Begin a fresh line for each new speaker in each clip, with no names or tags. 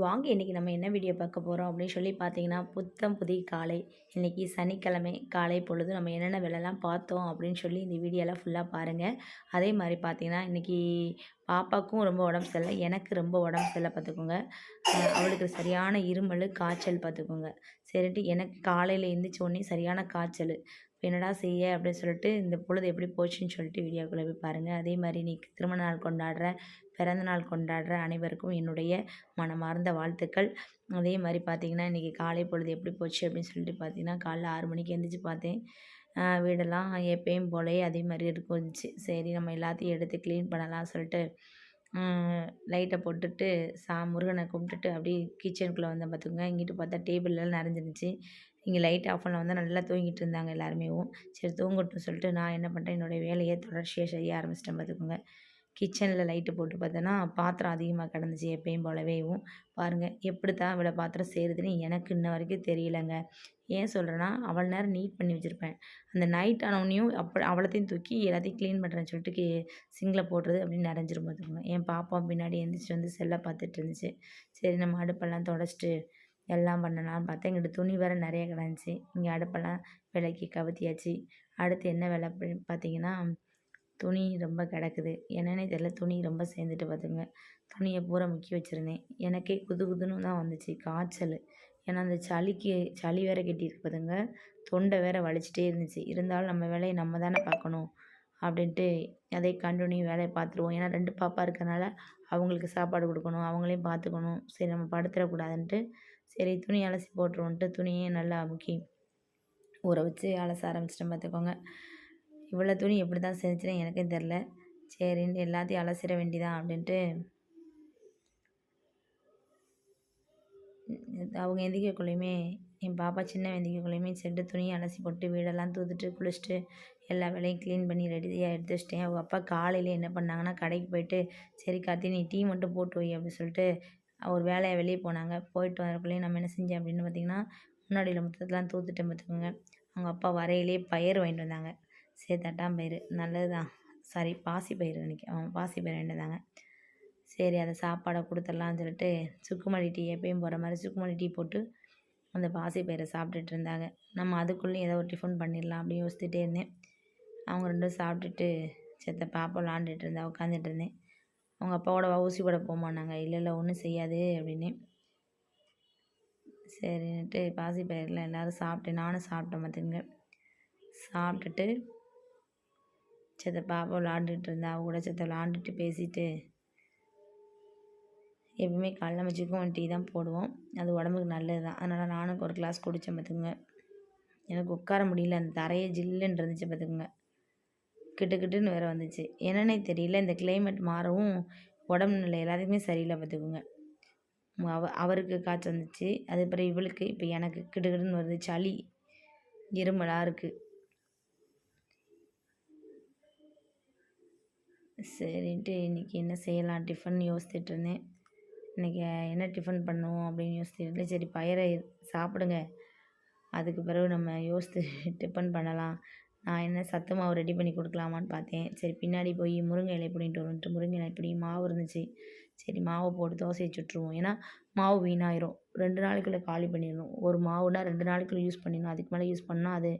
வாங்க இன்றைக்கி நம்ம என்ன வீடியோ பார்க்க போகிறோம் அப்படின்னு சொல்லி பார்த்தீங்கன்னா புத்தம் புதிய காலை. இன்றைக்கி சனிக்கிழமை காலை பொழுது நம்ம என்னென்ன வேலைலாம் பார்த்தோம் அப்படின்னு சொல்லி இந்த வீடியோலாம் ஃபுல்லாக பாருங்கள் அதே மாதிரி பார்த்திங்கன்னா இன்றைக்கி பாப்பாவுக்கும் ரொம்ப உடம்பு சரியில்லை. எனக்கு ரொம்ப உடம்பு சரியில்லை பார்த்துக்கோங்க. அவளுக்கு சரியான இருமல் காய்ச்சல் பார்த்துக்கோங்க. சரின்ட்டு எனக்கு காலையில் எழுந்திரிச்ச உடனே சரியான காய்ச்சல். என்னடா செய்ய அப்படின்னு சொல்லிட்டு இந்த பொழுது எப்படி போச்சுன்னு சொல்லிட்டு வீடியோக்குள்ளே போய் பாருங்கள் அதே மாதிரி இன்றைக்கி திருமண நாள் கொண்டாடுற பிறந்த நாள் கொண்டாடுற அனைவருக்கும் என்னுடைய மனமார்ந்த வாழ்த்துக்கள். அதே மாதிரி பார்த்தீங்கன்னா இன்றைக்கி காலை பொழுது எப்படி போச்சு அப்படின்னு சொல்லிட்டு பார்த்தீங்கன்னா காலைல ஆறு மணிக்கு எழுந்திரிச்சு பார்த்தேன். வீடெல்லாம் எப்பயும் போலே அதே மாதிரி இருந்துச்சு சரி நம்ம எல்லாத்தையும் எடுத்து க்ளீன் பண்ணலாம் சொல்லிட்டு லைட்டை போட்டுட்டு சா முருகனை கும்பிட்டுட்டு அப்படியே கிச்சனுக்குள்ளே வந்தேன் பார்த்துக்கோங்க. இங்கிட்டு பார்த்தா டேபிள்லாம் நிறைஞ்சிருந்துச்சு. இங்கே லைட் ஆஃப் பண்ண வந்து நல்லா தூங்கிட்டு இருந்தாங்க எல்லாருமேவும். சரி தூங்கட்டும் சொல்லிட்டு நான் என்ன பண்ணிட்டேன் என்னுடைய வேலையை தொடர்ச்சியாக செய்ய ஆரம்பிச்சிட்டேன் பார்த்துக்கோங்க. கிச்சனில் லைட்டு போட்டு பார்த்தோன்னா பாத்திரம் அதிகமாக கிடந்துச்சு எப்பயும் போலவேவும் பாருங்கள் எப்படி தான் இவ்வளோ பாத்திரம் சேருதுன்னு எனக்கு இன்ன வரைக்கும் தெரியலைங்க. ஏன் சொல்கிறேன்னா அவ்வளோ நேரம் நீட் பண்ணி வச்சுருப்பேன். அந்த நைட் ஆனவனையும் அப்போ அவ்வளோத்தையும் தூக்கி எல்லாத்தையும் க்ளீன் பண்ணுறேன்னு சொல்லிட்டு கி சிங்கில் போடுறது அப்படின்னு நிறைஞ்சிரும் பார்த்துக்கோங்க என் பாப்பா பின்னாடி எந்திரிச்சு வந்து செல்லை பார்த்துட்டு இருந்துச்சு. சரி நம்ம அடுப்பெல்லாம் தொடச்சிட்டு எல்லாம் பண்ணலாம்னு பார்த்தா எங்கிட்ட துணி வேறு நிறைய கிடந்துச்சு. இங்கே அடுப்பெல்லாம் விலைக்கு கவுத்தியாச்சு. அடுத்து என்ன வேலை பார்த்தீங்கன்னா துணி ரொம்ப கிடக்குது. என்னன்னே தெரியல. துணி ரொம்ப சேர்ந்துட்டு பார்த்துங்க துணியை பூரா முக்கி வச்சுருந்தேன். எனக்கே குது குதுன்னு தான் வந்துச்சு. காய்ச்சல். ஏன்னா அந்த சளிக்கு சளி வேற கெட்டியிருக்கு பார்த்துங்க தொண்டை வேற வலிச்சிட்டே இருந்துச்சு. இருந்தாலும் நம்ம வேலையை நம்ம தானே பார்க்கணும் அப்படின்ட்டு அதே கண்டினியூ வேலையை பார்த்துருவோம் ஏன்னா ரெண்டு பாப்பா இருக்கிறனால அவங்களுக்கு சாப்பாடு கொடுக்கணும். அவங்களையும் பார்த்துக்கணும் சரி நம்ம படுத்துடக்கூடாதுன்ட்டு சரி துணி அலசி போட்டுருவோன்ட்டு துணியே நல்லா முக்கி ஊற வச்சு அலச ஆரம்பிச்சிட்டேன் பார்த்துக்கோங்க இவ்வளோ துணி எப்படி தான் செஞ்சுன்னு எனக்கும் தெரில சரின்னு எல்லாத்தையும் அலசிட வேண்டிதான் அப்படின்ட்டு அவங்க எந்திரிக்கக்குள்ளேயுமே என் பாப்பா சின்ன வெந்திக்கக்குள்ளேயுமே செட்டு துணியை அலசி போட்டு வீடெல்லாம் தூத்துட்டு குளிச்சுட்டு எல்லா வேலையும் க்ளீன் பண்ணி ரெடியாக எடுத்து வச்சிட்டேன். அவங்க அப்பா காலையில் என்ன பண்ணாங்கன்னா கடைக்கு போயிட்டு சரி கார்த்தி நீ டீ மட்டும் போட்டு வை அப்படின்னு சொல்லிட்டு ஒரு வேலையை வெளியே போனாங்க. போயிட்டு வரக்குள்ளேயும் நம்ம என்ன செஞ்சேன் அப்படின்னு பார்த்திங்கன்னா முன்னாடியில் மொத்தத்தெலாம் தூத்துட்டேன் பார்த்துக்கோங்க. அவங்க அப்பா வரையிலே பயிர் வாங்கிட்டு வந்தாங்க. சரி தட்டாம் பயிர். நல்லது தான் சாரி பாசி பயிர் நினைக்கிறேன் பாசி பயிர் வாங்கிட்டு சரி அதை சாப்பாடை கொடுத்துடலான்னு சொல்லிட்டு சுக்குமல்லி டீ எப்பயும் போகிற மாதிரி சுக்குமல்லி டீ போட்டு அந்த பாசி பயிரை சாப்பிட்டுட்டு இருந்தாங்க. நம்ம அதுக்குள்ளேயும் ஏதோ ஒரு டிஃபன் பண்ணிடலாம் அப்படின்னு யோசிச்சுட்டே இருந்தேன். அவங்க ரெண்டும் சாப்பிட்டுட்டு செத்த பாப்பா விளாண்டுட்டு இருந்தா உட்காந்துட்டு இருந்தேன். அவங்க அப்பாவோட ஊசி போட போமானாங்க இல்லை இல்லை ஒன்றும் செய்யாது அப்படின்னு. சரின்ட்டு பாசி பயிரில் எல்லோரும் சாப்பிட்டு நானும் சாப்பிட்டேன் பார்த்துங்க சாப்பிட்டுட்டு செத்த பாப்பா விளாண்டுட்டு இருந்தா அவ கூட செத்த விளாண்டுட்டு பேசிட்டு எப்பவுமே காலைல நம்ம சிக்கன் டீ தான் போடுவோம். அது உடம்புக்கு நல்லது தான். அதனால் நானும் ஒரு கிளாஸ் குடித்தேன் பார்த்துக்குங்க எனக்கு உட்கார முடியல. அந்த தரையே ஜில்லுன்னு இருந்துச்சு பார்த்துக்குங்க கிட்டு கிட்டுன்னு வேறு வந்துச்சு. என்னன்னே தெரியல. இந்த கிளைமேட் மாறவும் உடம்பு நிலை எல்லாத்துக்குமே சரியில்லை பார்த்துக்குங்க அவ அவருக்கு காய்ச்சல் வந்துச்சு. அது பிறகு இவளுக்கு இப்போ எனக்கு கிடுகிடுன்னு வருது. சளி இருமலாக இருக்குது சரின்ட்டு இன்றைக்கி என்ன செய்யலாம்? டிஃபன் யோசிச்சுட்டு இருந்தேன் இன்றைக்கி என்ன டிஃபன் பண்ணுவோம்? அப்படின்னு யோசிச்சுட்டு சரி பயிரை சாப்பிடுங்க. அதுக்கு பிறகு நம்ம யோசித்து டிஃபன் பண்ணலாம். நான் என்ன சத்து மாவு ரெடி பண்ணி கொடுக்கலாமான்னு பார்த்தேன். சரி பின்னாடி போய் முருங்கை இலை பிடின்ட்டு வரணுன்ட்டு முருங்கை இலை பிடி மாவு இருந்துச்சு. சரி மாவை போட்டு தோசையை சுட்டுருவோம். ஏன்னா மாவு வீணாயிரும். ரெண்டு நாளைக்குள்ளே காலி பண்ணிடணும். ஒரு மாவுனா ரெண்டு நாளைக்குள்ளே யூஸ் பண்ணிடணும். அதுக்கு மேலே யூஸ் பண்ணால் அது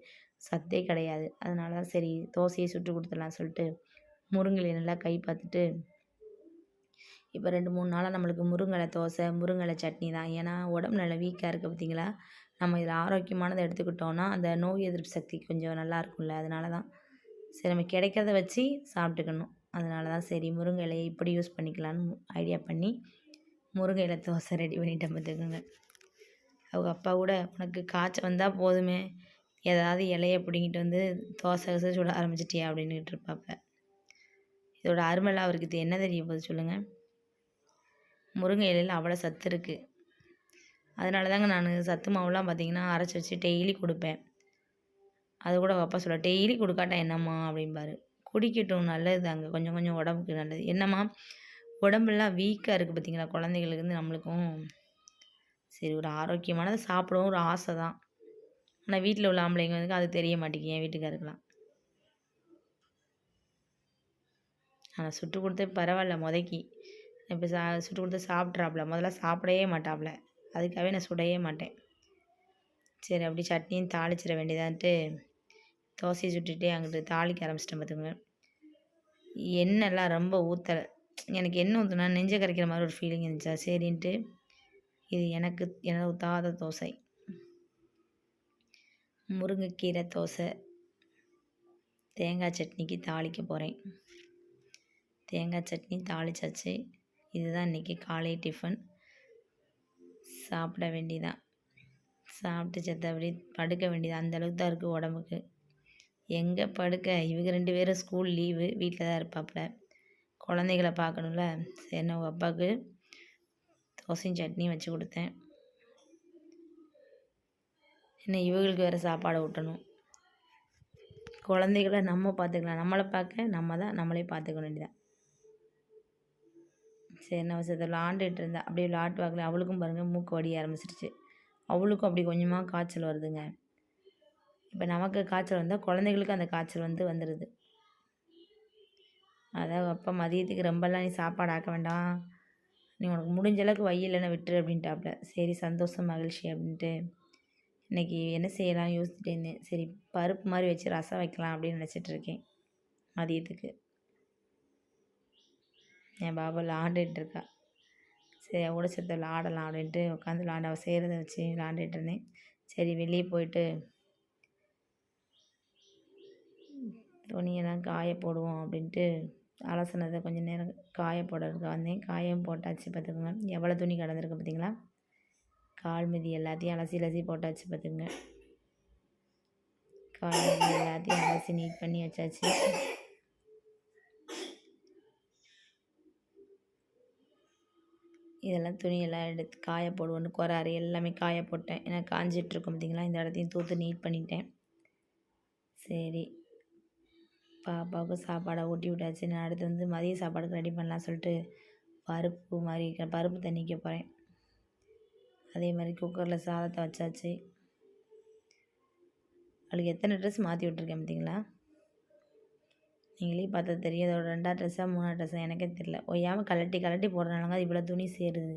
சத்தே கிடையாது. அதனால தான் சரி தோசையை சுட்டு கொடுத்துடலாம் சொல்லிட்டு முருங்கை இலையை நல்லா கை பார்த்துட்டு இப்போ ரெண்டு மூணு நாளாக நம்மளுக்கு முருங்கலை தோசை முருங்கலை சட்னி தான். ஏன்னா உடம்பு நல்லா வீக்காக இருக்குது பார்த்தீங்களா நம்ம இதில் ஆரோக்கியமானதை எடுத்துக்கிட்டோன்னா அந்த நோய் எதிர்ப்பு சக்தி கொஞ்சம் நல்லா இருக்கும்ல. அதனால தான் சரி நம்ம கிடைக்கிறத வச்சு சாப்பிட்டுக்கணும். அதனால தான் சரி முருங்கை இலையை இப்படி யூஸ் பண்ணிக்கலான்னு ஐடியா பண்ணி முருங்கை இலை தோசை ரெடி பண்ணிட்டேன் பார்த்துக்கோங்க. அவங்க அப்பா கூட உனக்கு காய்ச்சல் வந்தால் போதுமே. ஏதாவது இலையை பிடிங்கிட்டு வந்து தோசை சுட ஆரம்பிச்சிட்டியா? அப்படின்னுட்டு இருப்பாப்ப இதோட அருமைலாம் அவருக்கு இது என்ன தெரிய போகுது சொல்லுங்கள் முருங்கை இலையில் அவ்வளோ சத்து இருக்குது அதனால தாங்க நான் சத்து மாவுலாம் பார்த்தீங்கன்னா அரைச்சி வச்சு டெய்லி கொடுப்பேன். அது கூட அப்பா சொல்ல டெய்லி கொடுக்காட்டா என்னம்மா? அப்படிம்பாரு. குடிக்கட்டும் நல்லது தாங்க கொஞ்சம் கொஞ்சம் உடம்புக்கு நல்லது. என்னம்மா? உடம்புலாம் வீக்காக இருக்குது பார்த்தீங்களா குழந்தைகளுக்கு வந்து நம்மளுக்கும். சரி ஒரு ஆரோக்கியமானதை சாப்பிடவும் ஒரு ஆசை தான். ஆனால் வீட்டில் உள்ள ஆம்பளைங்க வந்து அது தெரிய மாட்டேங்குது. என் வீட்டுக்காருக்கெல்லாம். நான் சுட்டு கொடுத்து பரவாயில்ல முதக்கி. இப்போ சா சுட்டு கொடுத்து சாப்பிட்றாப்புல முதல்ல சாப்பிடவே மாட்டாப்புல அதுக்காகவே நான் சுடவே மாட்டேன். சரி அப்படி சட்னியும் தாளிச்சிட வேண்டியதான்ட்டு தோசையை சுட்டுட்டு அங்கிட்டு தாளிக்க ஆரம்பிச்சிட்டேன் பார்த்துக்கோங்க. எண்ணெய்லாம் ரொம்ப ஊற்றலை எனக்கு எண்ணெய் ஊற்றுனா நெஞ்சை கரைக்கிற மாதிரி ஒரு ஃபீலிங் இருந்துச்சா? சரின்ட்டு இது எனக்கு எண்ணெய் ஊற்றாத தோசை. முருங்கைக்கீரை தோசை. தேங்காய் சட்னிக்கு தாளிக்க போகிறேன் தேங்காய் சட்னி தாளிச்சாச்சு இதுதான் இன்றைக்கி காலை டிஃபன் சாப்பிட வேண்டிதான் சாப்பிட்டு செத்தபடி படுக்க வேண்டியது? அந்தளவுக்கு தான் இருக்குது உடம்புக்கு. எங்கே படுக்க? இவங்க ரெண்டு பேரும் ஸ்கூல் லீவு வீட்டில் தான் இருப்பாப்புல. குழந்தைகளை பார்க்கணும்ல. சரி உங்கள் அப்பாவுக்கு? தோசையும் சட்னியும் வச்சு கொடுத்தேன். என்ன இவங்களுக்கு வேறு சாப்பாடு ஊட்டணும். குழந்தைகளை நம்ம பார்த்துக்கலாம். நம்மளை பார்க்க நம்ம தான் நம்மளே பார்த்துக்க வேண்டியதான் சரி நான் சரி விளாண்டுட்டு இருந்தேன் அப்படியே விளாட்டு வாக்கில் அவளுக்கும் பாருங்கள் மூக்கு வடிய ஆரம்பிச்சிருச்சு. அவளுக்கும் அப்படி கொஞ்சமாக காய்ச்சல் வருதுங்க. இப்போ நமக்கு காய்ச்சல் வந்தால் குழந்தைகளுக்கு அந்த காய்ச்சல் வந்து வந்துடுது அதான் அப்பா மதியத்துக்கு ரொம்பலாம் நீ சாப்பாடு ஆக்க வேண்டாம். நீ உனக்கு முடிஞ்ச அளவுக்கு வை விட்டுரு அப்படின்ட்டாப்புல சரி சந்தோஷம் மகிழ்ச்சி அப்படின்ட்டு. இன்றைக்கி என்ன செய்யலாம் யோசிச்சுட்டு இருந்தேன் சரி பருப்பு மாதிரி வச்சு ரசம் வைக்கலாம் அப்படின்னு நினச்சிட்டு இருக்கேன் மதியத்துக்கு. என் பாபா விளாண்டுட்டு இருக்கா. சரி அவட சேர்த்து விளாடலாம் அப்படின்ட்டு உட்காந்து விளாண்டு அவள் செய்கிறத வச்சு விளாண்டுட்டு இருந்தேன். சரி வெளியே போயிட்டு துணியெல்லாம் காய போடுவோம் அப்படின்ட்டு அலசினதை கொஞ்சம் நேரம் காய போடுறதுக்கு வந்தேன். காயம் போட்டாச்சு பார்த்துக்கோங்க. எவ்வளோ துணி கிடந்திருக்கு பார்த்தீங்களா? கால் மிதி எல்லாத்தையும் அலசி அலசி போட்டாச்சு பார்த்துக்கோங்க. கால் மிதி எல்லாத்தையும் அலசி நீட் பண்ணி வச்சாச்சு. இதெல்லாம் துணியெல்லாம் எடுத்து காய போடுவோன்னு கொராறு எல்லாமே காய போட்டேன். ஏன்னா காஞ்சிட்ருக்கும் பார்த்தீங்களா? இந்த இடத்தையும் தூத்து நீட் பண்ணிட்டேன். சரி. பாப்பாவுக்கு சாப்பாடை ஊட்டி விட்டாச்சு. நான் அடுத்து வந்து மதிய சாப்பாடுக்கு ரெடி பண்ணலாம் சொல்லிட்டு பருப்பு மாதிரி பருப்பு தண்ணிக்க போகிறேன் அதே மாதிரி குக்கரில் சாதத்தை வச்சாச்சு. அவளுக்கு எத்தனை ட்ரெஸ் மாற்றி விட்ருக்கேன் பார்த்தீங்களா? நீங்களே பார்த்தா தெரியும். அதோட ரெண்டாவது ட்ரெஸ்ஸாக மூணாவது ட்ரெஸ்ஸாக எனக்கே தெரில ஒய்யாமல் கலட்டி கலட்டி போடுறனால அது இவ்வளோ துணி சேருது.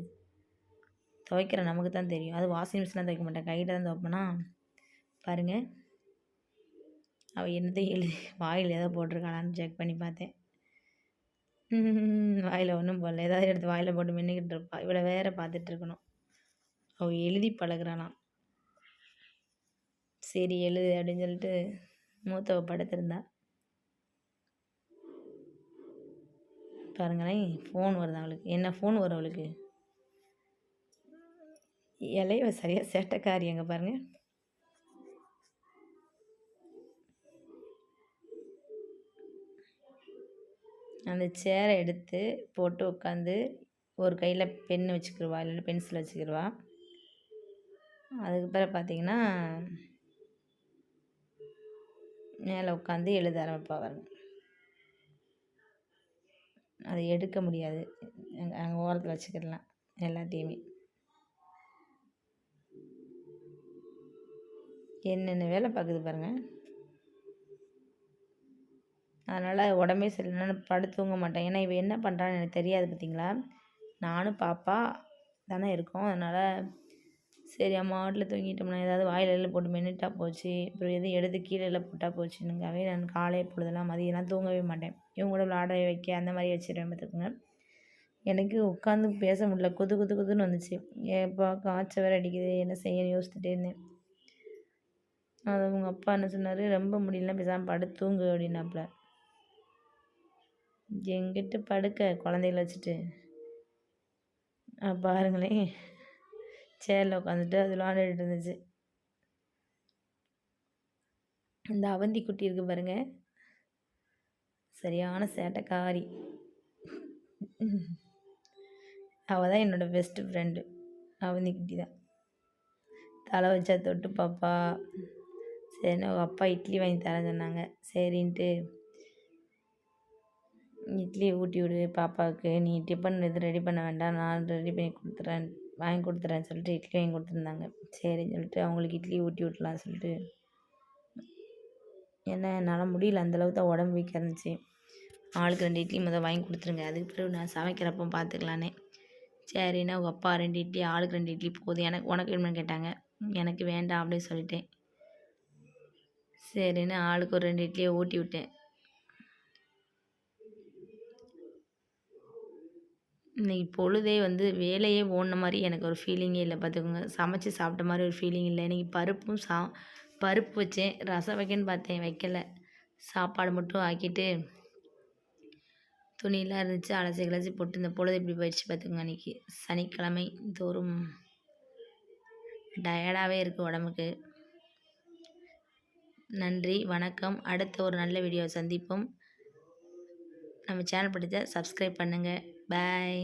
துவைக்கிற நமக்கு தான் தெரியும். அது வாஷிங் மிஷினில் துவைக்க மாட்டேன். கையில் தான் துவைப்பேனா? பாருங்கள் அவள் என்னத்தையும் எழுதி வாயில் ஏதோ போட்டிருக்காளான்னு செக் பண்ணி பார்த்தேன். வாயில் ஒன்றும் போடல. ஏதாவது எடுத்து வாயில் போட்டு மின்னிக்கிட்டு இருப்பா. இவ்வளோ வேற பார்த்துட்டு இருக்கணும். அவள் எழுதி பழகுறானாம் சரி எழுது அப்படின்னு சொல்லிட்டு மூத்தவ படுத்திருந்தா. பாருங்களேன் ஃபோன் வருது அவளுக்கு. என்ன ஃபோன் வரும் அவளுக்கு? இலைய சரியாக சேட்டைக்காரி அங்கே பாருங்கள் அந்த சேரை எடுத்து போட்டு உட்காந்து ஒரு கையில் பென் வச்சுக்கிடுவா இல்லைன்னா பென்சில் வச்சுக்கிடுவா அதுக்கு பிறகு பார்த்திங்கன்னா மேலே உட்காந்து எழுத ஆரம்பிப்பாங்க அதை எடுக்க முடியாது. அங்கே ஓரத்தில் வச்சுக்கிடலாம் எல்லாத்தையுமே. என்னென்ன வேலை பார்க்குது பாருங்கள் அதனால் உடம்பே சரியில்லைன்னா படுத்து தூங்க மாட்டேன். ஏன்னா இவன் என்ன பண்ணுறான்னு எனக்கு தெரியாது பார்த்தீங்களா நானும் பாப்பா தானே இருக்கோம். அதனால் சரி அம்மா வாட்டில் தூங்கிட்டோம்னா ஏதாவது வாயில் எல்லாம் போட்டு மென்னுட்டா போச்சு. அப்புறம் எதுவும் எடுத்து கீழே எல்லாம் போட்டால் போச்சுனுங்காவே நான் காலை பொழுதெல்லாம் மதியெல்லாம் தூங்கவே மாட்டேன். இவங்க கூட விளாட வைக்க அந்த மாதிரி வச்சிருவேன் பார்த்துக்கோங்க. எனக்கு உட்காந்து பேச முடியல. குது குது குதுன்னு வந்துச்சு. எப்போ காய்ச்சல் வேறு அடிக்குது. என்ன செய்யணும் யோசிச்சுட்டே இருந்தேன். அது உங்கள் அப்பா என்ன சொன்னார்? ரொம்ப முடியலன்னா பேசாமல் படு தூங்கு அப்படின்னாப்புல. எங்கிட்ட படுக்க குழந்தைகள வச்சுட்டு. பாருங்களேன். சேரில் உட்காந்துட்டு அது விளாண்டுட்டு இருந்துச்சு. இந்த அவந்தி குட்டி இருக்கு பாருங்கள் சரியான சேட்டைக்காரி. அவள் தான் என்னோடய பெஸ்ட்டு ஃப்ரெண்டு அவந்தி தான் தலை வச்சா தொட்டு பாப்பா. சரின்னு அப்பா இட்லி வாங்கி தரேன் சொன்னாங்க. சரின்ட்டு இட்லியை ஊட்டி விடு பாப்பாவுக்கு. நீ டிஃபன் எதுவும் ரெடி பண்ண வேண்டாம் நான் ரெடி பண்ணி கொடுத்துட்றேன் வாங்கி கொடுத்துட்றேன்னு சொல்லிட்டு இட்லி வாங்கி கொடுத்துருந்தாங்க. சரின்னு சொல்லிட்டு அவங்களுக்கு இட்லி ஊட்டி விட்லான்னு சொல்லிட்டு. ஏன்னா என்னால் முடியல அந்தளவுக்கு தான் உடம்பு வீக்காக இருந்துச்சு. ஆளுக்கு ரெண்டு இட்லி முதல் வாங்கி கொடுத்துருங்க. அதுக்கு பிறகு நான் சமைக்கிறப்போ பார்த்துக்கலான்னு. சரின்னு அவங்க அப்பா ரெண்டு இட்லி ஆளுக்கு ரெண்டு இட்லி போதும். எனக்கு உனக்கு வேணும்னு கேட்டாங்க. எனக்கு வேண்டாம் அப்படின்னு சொல்லிட்டேன். சரின்னு ஆளுக்கு ஒரு ரெண்டு இட்லியை ஊட்டி விட்டேன். இன்னைக்கு பொழுதே வந்து வேலையே ஓடின மாதிரி எனக்கு ஒரு ஃபீலிங்கே இல்லை. பார்த்துக்கோங்க. சமைச்சு சாப்பிட்ட மாதிரி ஒரு ஃபீலிங் இல்லை. இன்றைக்கி பருப்பும் சா பருப்பு வச்சேன். ரசம் வைக்கன்னு பார்த்தேன். வைக்கல. சாப்பாடு மட்டும் ஆக்கிட்டு துணியெல்லாம் இருந்துச்சு அலசி கிளச்சி போட்டு இந்த பொழுது எப்படி போயிடுச்சு பார்த்துக்கோங்க அன்றைக்கி சனிக்கிழமை தோறும் டயர்டாகவே இருக்குது உடம்புக்கு. நன்றி வணக்கம். அடுத்த ஒரு நல்ல வீடியோ சந்திப்போம். நம்ம சேனல் பிடிச்சா சப்ஸ்கிரைப் பண்ணுங்கள் பாய்